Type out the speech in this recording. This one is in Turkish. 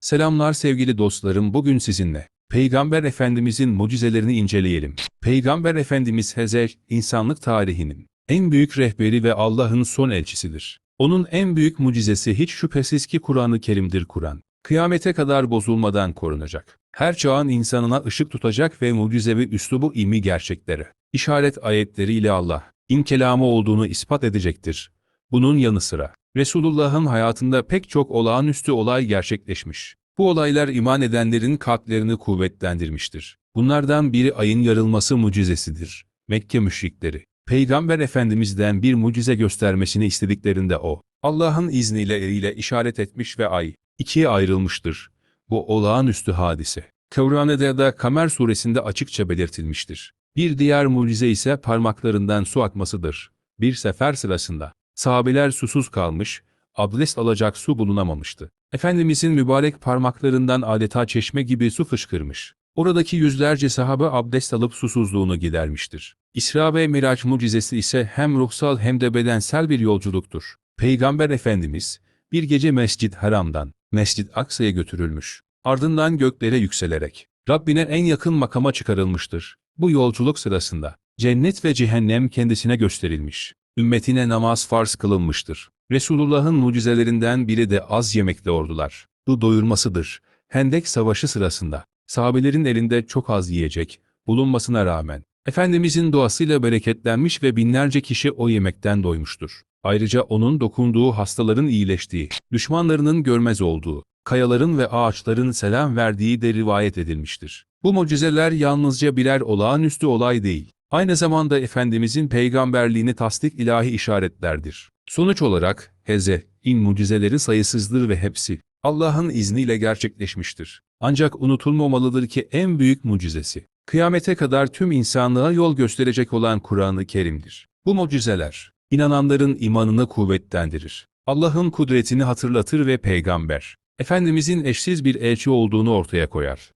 Selamlar sevgili dostlarım bugün sizinle. Peygamber Efendimizin mucizelerini inceleyelim. Peygamber Efendimiz Hezer, insanlık tarihinin en büyük rehberi ve Allah'ın son elçisidir. Onun en büyük mucizesi hiç şüphesiz ki Kur'an-ı Kerim'dir Kur'an. Kıyamete kadar bozulmadan korunacak. Her çağın insanına ışık tutacak ve mucizevi üslubu ilmi gerçekleri, işaret ayetleriyle Allah, in kelamı olduğunu ispat edecektir. Bunun yanı sıra, Resulullah'ın hayatında pek çok olağanüstü olay gerçekleşmiş. Bu olaylar iman edenlerin kalplerini kuvvetlendirmiştir. Bunlardan biri ayın yarılması mucizesidir. Mekke müşrikleri, Peygamber Efendimiz'den bir mucize göstermesini istediklerinde o, Allah'ın izniyle eliyle işaret etmiş ve ay, ikiye ayrılmıştır. Bu olağanüstü hadise. Kıvranede da Kamer suresinde açıkça belirtilmiştir. Bir diğer mucize ise parmaklarından su akmasıdır. Bir sefer sırasında, sahabeler susuz kalmış, abdest alacak su bulunamamıştı. Efendimizin mübarek parmaklarından adeta çeşme gibi su fışkırmış. Oradaki yüzlerce sahabe abdest alıp susuzluğunu gidermiştir. İsra ve Miraç mucizesi ise hem ruhsal hem de bedensel bir yolculuktur. Peygamber Efendimiz, bir gece Mescid Haram'dan Mescid Aksa'ya götürülmüş. Ardından göklere yükselerek, Rabbine en yakın makama çıkarılmıştır. Bu yolculuk sırasında, cennet ve cehennem kendisine gösterilmiş. Ümmetine namaz farz kılınmıştır. Resulullah'ın mucizelerinden biri de az yemekli ordular. Bu doyurmasıdır. Hendek Savaşı sırasında, sahabelerin elinde çok az yiyecek bulunmasına rağmen, Efendimizin duasıyla bereketlenmiş ve binlerce kişi o yemekten doymuştur. Ayrıca onun dokunduğu hastaların iyileştiği, düşmanlarının görmez olduğu, kayaların ve ağaçların selam verdiği de rivayet edilmiştir. Bu mucizeler yalnızca birer olağanüstü olay değil, aynı zamanda Efendimizin peygamberliğini tasdik ilahi işaretlerdir. Sonuç olarak, Heze, in mucizeleri sayısızdır ve hepsi, Allah'ın izniyle gerçekleşmiştir. Ancak unutulmamalıdır ki en büyük mucizesi, kıyamete kadar tüm insanlığa yol gösterecek olan Kur'an-ı Kerim'dir. Bu mucizeler, inananların imanını kuvvetlendirir. Allah'ın kudretini hatırlatır ve peygamber, Efendimizin eşsiz bir elçi olduğunu ortaya koyar.